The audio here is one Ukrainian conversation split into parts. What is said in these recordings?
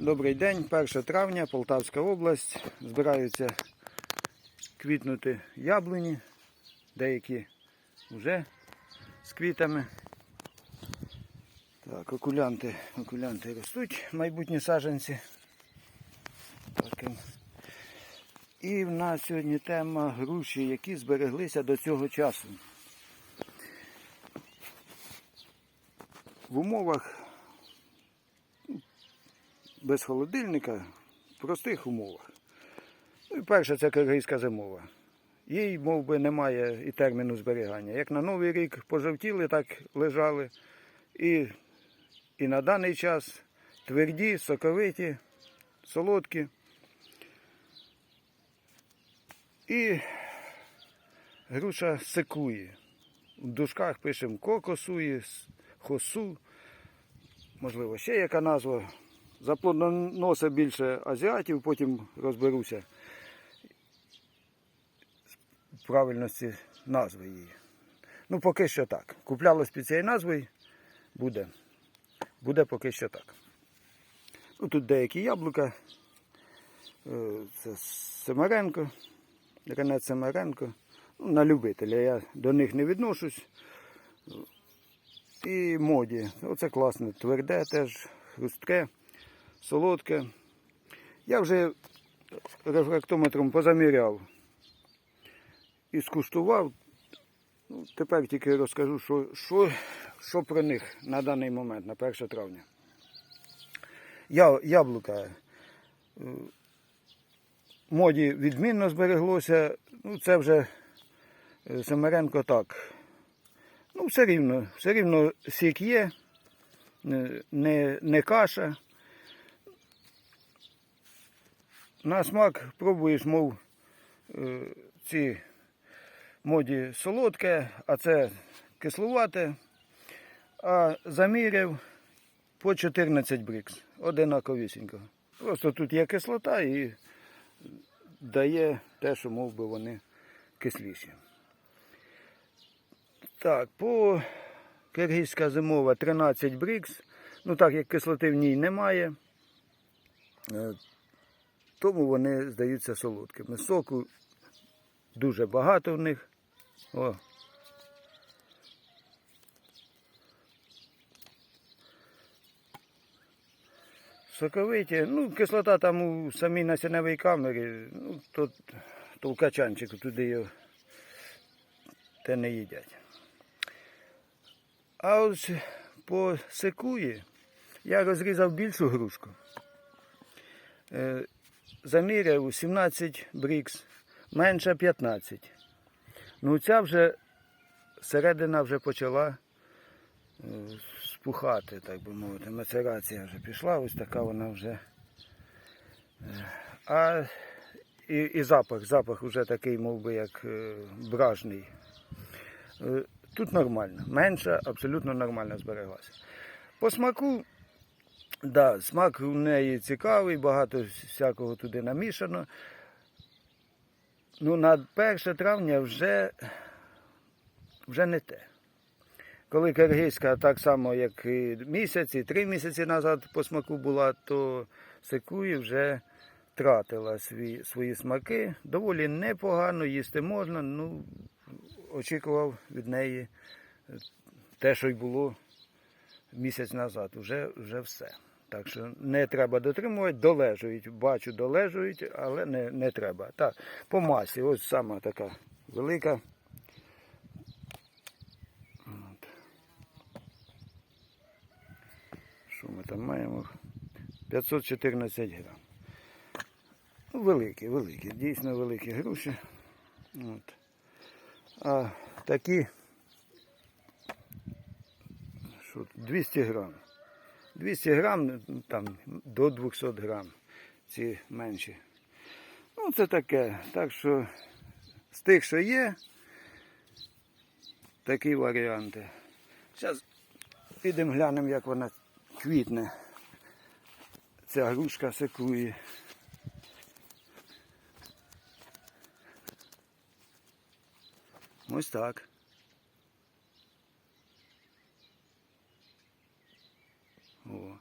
Добрий день, 1 травня, Полтавська область. Збираються квітнути яблуні, деякі вже з квітами. Так, окулянти, окулянти ростуть, майбутні саджанці. Ем. І в нас сьогодні тема груші, які збереглися до цього часу. В умовах без холодильника, в простих умовах. Ну перше, це киргизька зимова. Їй, мов би, немає і терміну зберігання. Як на Новий рік пожовтіли, так лежали. І, і на даний час тверді, соковиті, солодкі. І груша секує. В дужках пишемо кокосує, хосу, можливо, ще яка назва. Заплодоносить більше азіатів, потім розберуся в правильності назви її. Ну, поки що так. Куплялось під цією назвою, буде. Буде поки що так. Ну, тут деякі яблука. Е, Це Семеренко, Рене Семеренко. Ну, на любителя. Я до них не відношусь. І моді. Оце класне, тверде теж, хрустке солодке. Я вже рефрактометром позаміряв і скуштував. Ну, тепер тільки розкажу, що, що, що про них на даний момент, на 1 травня. Я, яблука. е, Моді відмінно збереглося. Ну, це вже е, Семеренко так. Ну, все рівно, все рівно сік є, не, не, не каша. На смак пробуєш, мов е, ці моді солодке, а це кислувате. А заміряв по 14 брикс. Одинаковісінько. Просто тут є кислота і дає те, що мов би вони кисліші. Так, по киргизька зимова 13 брикс. Ну так як кислоти в ній немає. Е, тому вони здаються солодкими. Соку дуже багато в них. О. Соковиті. Ну, кислота там у самій насінневій камері, ну, то, то в качанчику туди його те не їдять. А ось по секуї я розрізав більшу грушку. Заміряв 17 брікс, менше 15. Ну, ця вже середина вже почала е, спухати, так би мовити. Мацерація вже пішла, ось така вона вже. Е, А і, і запах, запах вже такий, мов би, як бражний. Е, Тут нормально, менша, абсолютно нормально збереглася. По смаку Да, смак у неї цікавий, багато всякого туди намішано. Ну, на 1 травня вже, вже не те. Коли киргизька так само, як і місяць, і три місяці назад по смаку була, то секуї вже втратила свої, свої смаки. Доволі непогано, їсти можна. Ну, очікував від неї те, що й було місяць назад. Уже, вже все. Так що не треба дотримувати, долежують. Бачу, долежують, але не, не треба. Так, по масі, ось сама така велика. От. Що ми там маємо? 514 грам. Ну, великі, великі, дійсно великі груші. От. А такі що, 200 грам. 200 грам, там до 200 грам ці менші. Ну, це таке. Так що з тих, що є, такі варіанти. Зараз підемо глянемо, як вона квітне. Ця грушка секує. Ось так. О.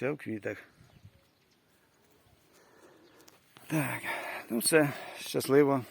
Все в квітах. Так, ну все, щасливо.